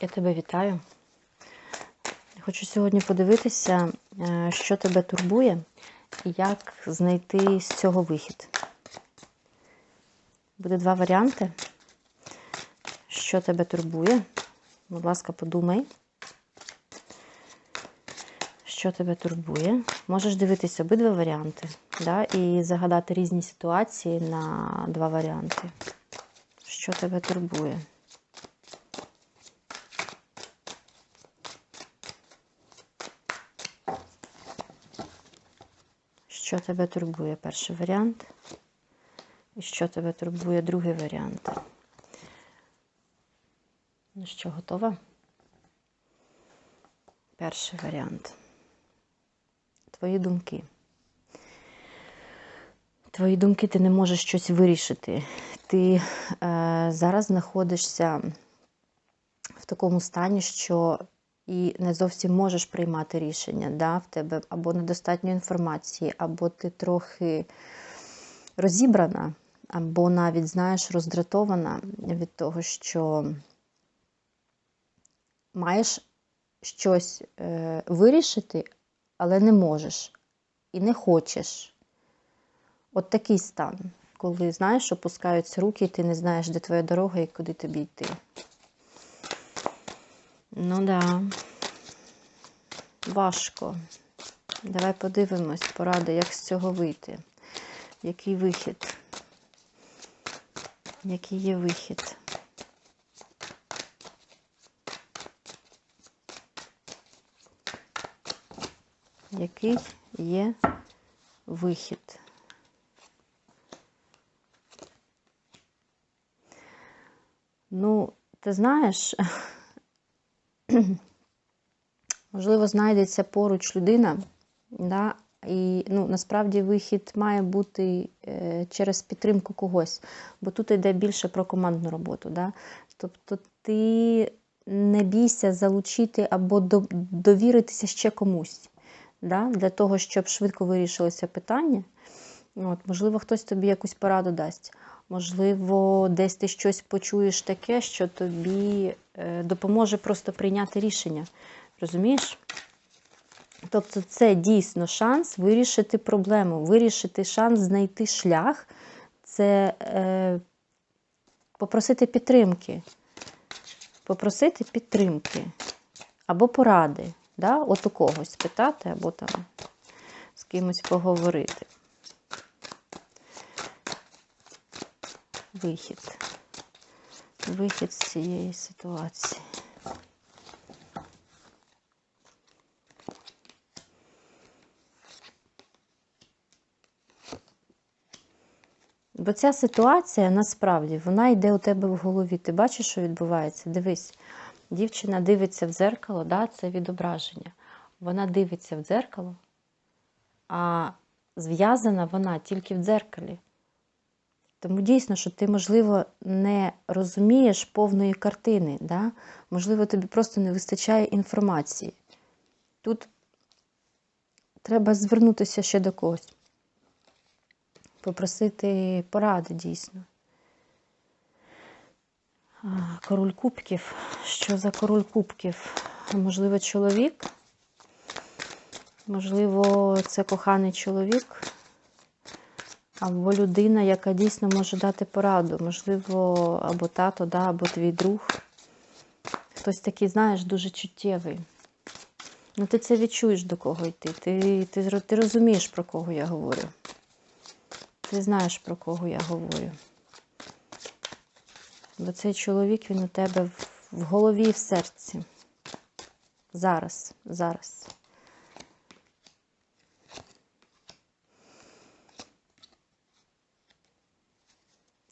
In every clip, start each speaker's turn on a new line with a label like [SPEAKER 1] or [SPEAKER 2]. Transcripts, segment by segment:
[SPEAKER 1] Я тебе вітаю. Хочу сьогодні подивитися, е, що тебе турбує і як знайти з цього вихід. Буде два варіанти. Що тебе турбує? Будь ласка, подумай. Що тебе турбує? Можеш дивитися обидва варіанти, да? і загадати різні ситуації на два варіанти. Що тебе турбує? Що тебе турбує перший варіант? І що тебе турбує другий варіант? Ну що, готова? Перший варіант. Твої думки. Твої думки ти не можеш щось вирішити. Ти е, зараз знаходишся в такому стані, що і не зовсім можеш приймати рішення. Да? В тебе або недостатньо інформації, або ти трохи розібрана, або навіть, знаєш, роздратована від того, що маєш щось е, вирішити, але не можеш і не хочеш. От такий стан, коли, знаєш, опускаються руки, і ти не знаєш, де твоя дорога і куди тобі йти. Ну да, важко. Давай подивимось, поради, як з цього вийти. Який вихід? Який є вихід? Який є вихід? Ну, ти знаєш, можливо, знайдеться поруч людина, да, і ну, насправді вихід має бути е, через підтримку когось, бо тут йде більше про командну роботу. Да? Тобто ти не бійся залучити або довіритися ще комусь, да? для того, щоб швидко вирішилося питання. От, Можливо, хтось тобі якусь пораду дасть. Можливо, десь ти щось почуєш таке, що тобі е, допоможе просто прийняти рішення. Розумієш? Тобто, це дійсно шанс вирішити проблему, вирішити шанс знайти шлях, це е, попросити підтримки. Попросити підтримки або поради. Да? От у когось спитати, або там з кимось поговорити. Вихід. Вихід з цієї ситуації. Бо ця ситуація насправді вона йде у тебе в голові. Ти бачиш, що відбувається? Дивись, дівчина дивиться в дзеркало, да, це відображення. Вона дивиться в дзеркало, а зв'язана вона тільки в дзеркалі. Тому дійсно, що ти, можливо, не розумієш повної картини. Да? Можливо, тобі просто не вистачає інформації. Тут треба звернутися ще до когось попросити поради дійсно. Король кубків. Що за король кубків? Можливо, чоловік? Можливо, це коханий чоловік, або людина, яка дійсно може дати пораду. Можливо, або тато, да, або твій друг. Хтось такий, знаєш, дуже чуттєвий. Ну, ти це відчуєш, до кого йти. Ти, ти, Ти розумієш, про кого я говорю. Ти знаєш, про кого я говорю. Бо цей чоловік, він у тебе в голові і в серці. Зараз, зараз.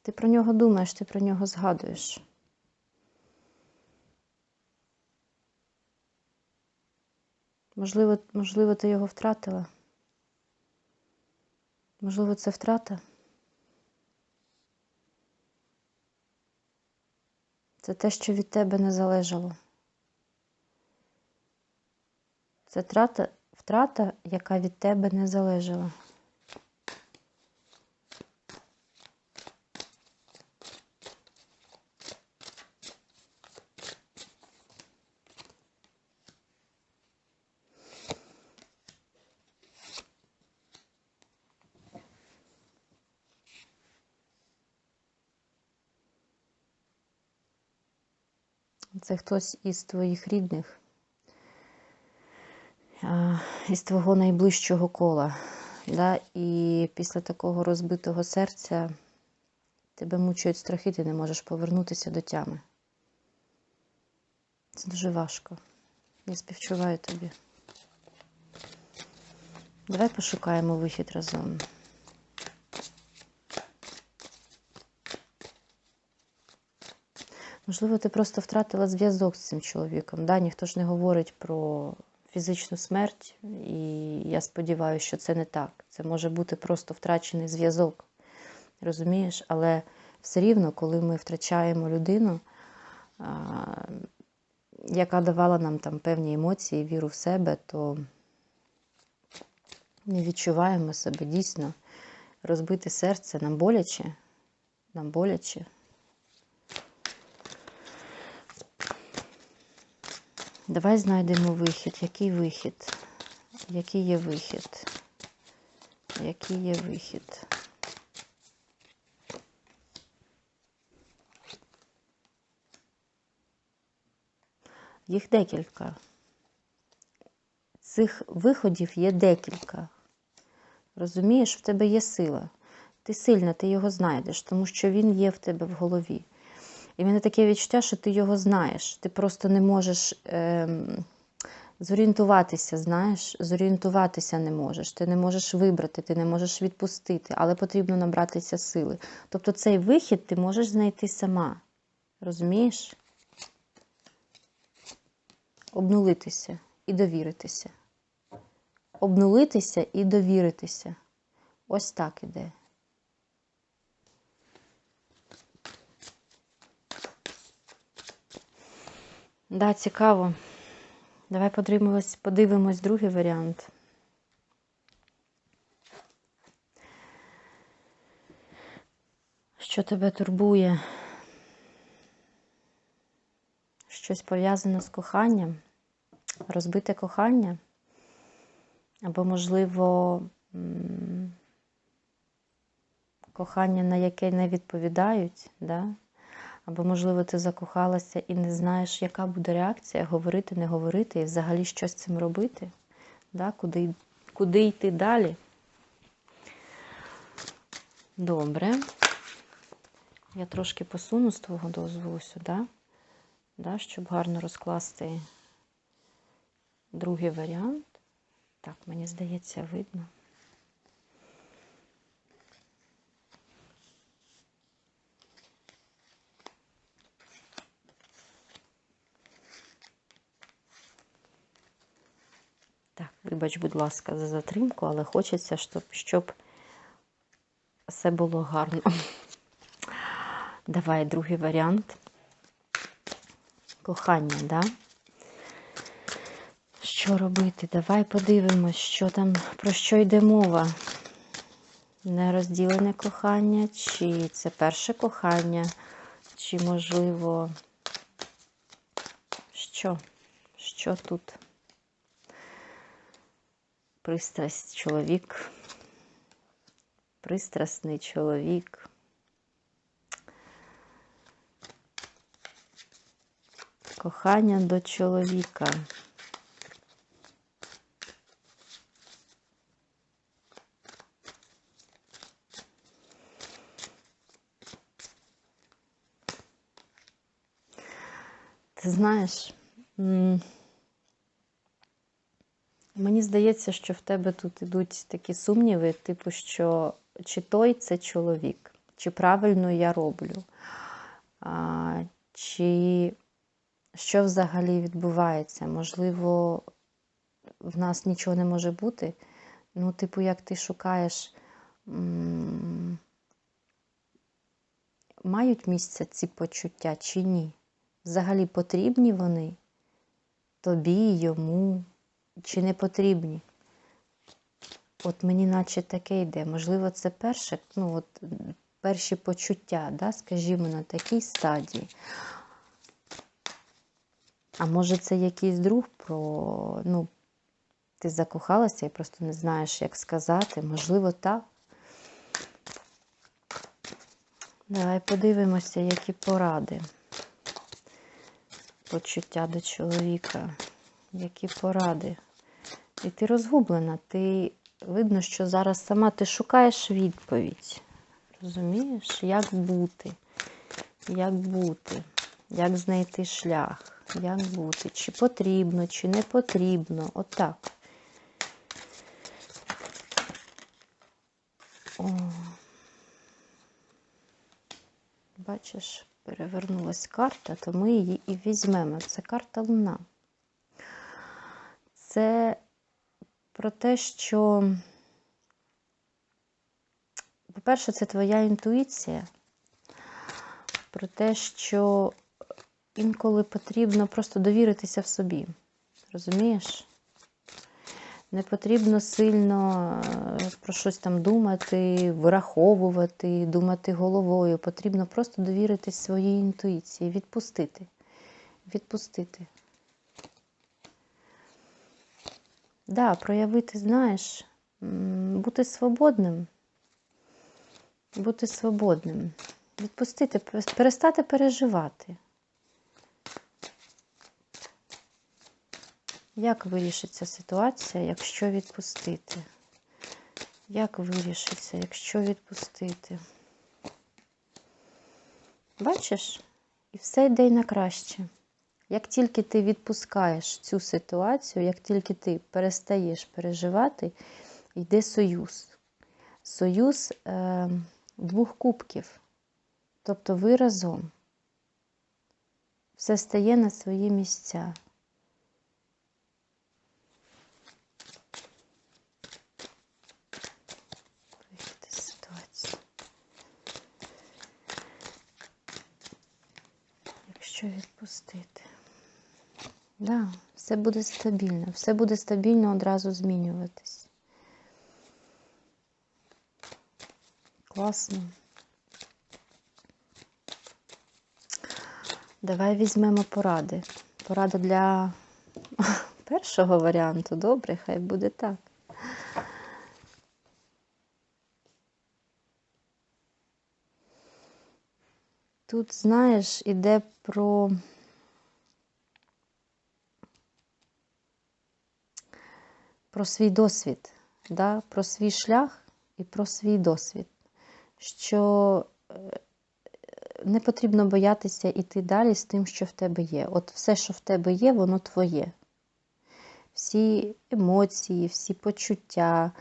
[SPEAKER 1] Ти про нього думаєш, ти про нього згадуєш. Можливо, можливо, ти його втратила. Можливо, це втрата? Це те, що від тебе не залежало. Це втрата, втрата, яка від тебе не залежала. Це хтось із твоїх рідних, із твого найближчого кола. Да? І після такого розбитого серця тебе мучують страхи, ти не можеш повернутися до тями. Це дуже важко. Я співчуваю тобі. Давай пошукаємо вихід разом. Можливо, ти просто втратила зв'язок з цим чоловіком. Да? Ніхто ж не говорить про фізичну смерть, і я сподіваюся, що це не так. Це може бути просто втрачений зв'язок. Розумієш? Але все рівно, коли ми втрачаємо людину, яка давала нам там певні емоції, віру в себе, то не відчуваємо себе дійсно розбите серце, нам боляче, нам боляче. Давай знайдемо вихід. Який вихід? Який є вихід? Який є вихід? Їх декілька. Цих виходів є декілька. Розумієш, в тебе є сила. Ти сильна, ти його знайдеш, тому що він є в тебе в голові. І в мене таке відчуття, що ти його знаєш. Ти просто не можеш е, зорієнтуватися, знаєш, зорієнтуватися не можеш. Ти не можеш вибрати, ти не можеш відпустити, але потрібно набратися сили. Тобто цей вихід ти можеш знайти сама. Розумієш? Обнулитися і довіритися. Обнулитися і довіритися. Ось так іде. Да, цікаво. Давай подивимось, подивимось другий варіант. Що тебе турбує? Щось пов'язане з коханням, розбите кохання, або, можливо, кохання, на яке не відповідають, да? Або, можливо, ти закохалася і не знаєш, яка буде реакція, говорити, не говорити, і взагалі щось з цим робити, да? куди, куди йти далі. Добре. Я трошки посуну з твого дозволу сюди, да? щоб гарно розкласти другий варіант. Так, мені здається, видно. Так, вибач, будь ласка, за затримку, але хочеться, щоб, щоб все було гарно. Давай другий варіант. Кохання, да? Що робити? Давай подивимось, що там, про що йде мова. Нерозділене кохання, чи це перше кохання, чи, можливо, що? Що тут? Пристрасть чоловік, пристрасний чоловік. Кохання до чоловіка. Ти знаєш, мені здається, що в тебе тут ідуть такі сумніви, типу, що чи той це чоловік, чи правильно я роблю, а, чи що взагалі відбувається? Можливо, в нас нічого не може бути. Ну, типу, як ти шукаєш, мають місце ці почуття чи ні? Взагалі потрібні вони тобі, йому, чи не потрібні? От мені наче таке йде. Можливо, це перше, ну, от, перші почуття, да, скажімо, на такій стадії. А може, це якийсь друг про, ну, ти закохалася і просто не знаєш, як сказати. Можливо, так. Давай подивимося, які поради. почуття до чоловіка, які поради. І ти розгублена, ти видно, що зараз сама ти шукаєш відповідь. Розумієш, як бути, як бути, як знайти шлях, як бути, чи потрібно, чи не потрібно. Отак. О. Бачиш, перевернулась карта, то ми її і візьмемо. Це карта Луна. Це про те, що, по-перше, це твоя інтуїція, про те, що інколи потрібно просто довіритися в собі. Розумієш? Не потрібно сильно е, про щось там думати, вираховувати, думати головою. Потрібно просто довіритись своїй інтуїції, відпустити. Відпустити. Да, проявити, знаєш, бути свободним. Бути свободним. Відпустити, перестати переживати. Як вирішиться ситуація, якщо відпустити? Як вирішиться, якщо відпустити? Бачиш? І все йде й на краще. Як тільки ти відпускаєш цю ситуацію, як тільки ти перестаєш переживати, йде союз. Союз е, двох кубків. Тобто ви разом. Все стає на свої місця. Якщо відпустити. Да, все буде стабільно. Все буде стабільно одразу змінюватись. Класно. Давай візьмемо поради. Порада для першого варіанту. Добре, хай буде так. Тут, знаєш, іде про про свій досвід, да? про свій шлях і про свій досвід. Що е, не потрібно боятися йти далі з тим, що в тебе є. От все, що в тебе є, воно твоє. Всі емоції, всі почуття,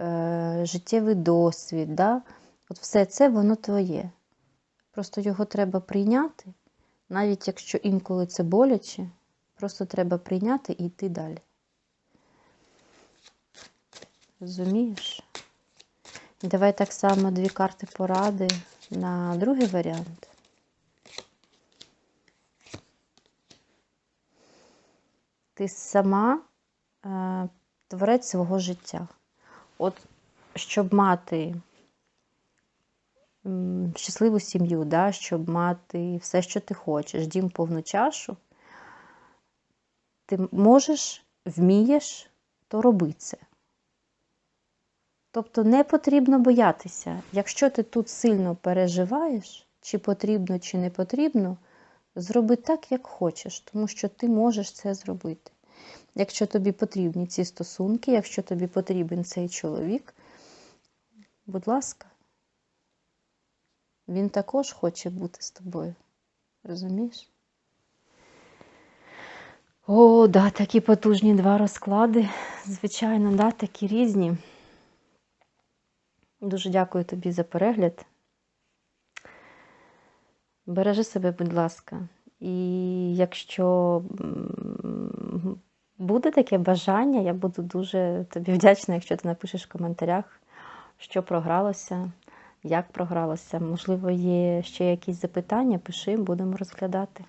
[SPEAKER 1] е, життєвий досвід, да? от все це воно твоє. Просто його треба прийняти, навіть якщо інколи це боляче, просто треба прийняти і йти далі. Розумієш? Давай так само дві карти поради на другий варіант. Ти сама е, творець свого життя. От щоб мати м, щасливу сім'ю, да, щоб мати все, що ти хочеш, дім повну чашу, ти можеш, вмієш, то роби це. Тобто не потрібно боятися. Якщо ти тут сильно переживаєш, чи потрібно, чи не потрібно, зроби так, як хочеш, тому що ти можеш це зробити. Якщо тобі потрібні ці стосунки, якщо тобі потрібен цей чоловік, будь ласка, він також хоче бути з тобою. Розумієш? О, да, такі потужні два розклади. Звичайно, да, такі різні. Дуже дякую тобі за перегляд. Бережи себе, будь ласка. І якщо буде таке бажання, я буду дуже тобі вдячна, якщо ти напишеш в коментарях, що програлося, як програлося. Можливо, є ще якісь запитання, пиши, будемо розглядати.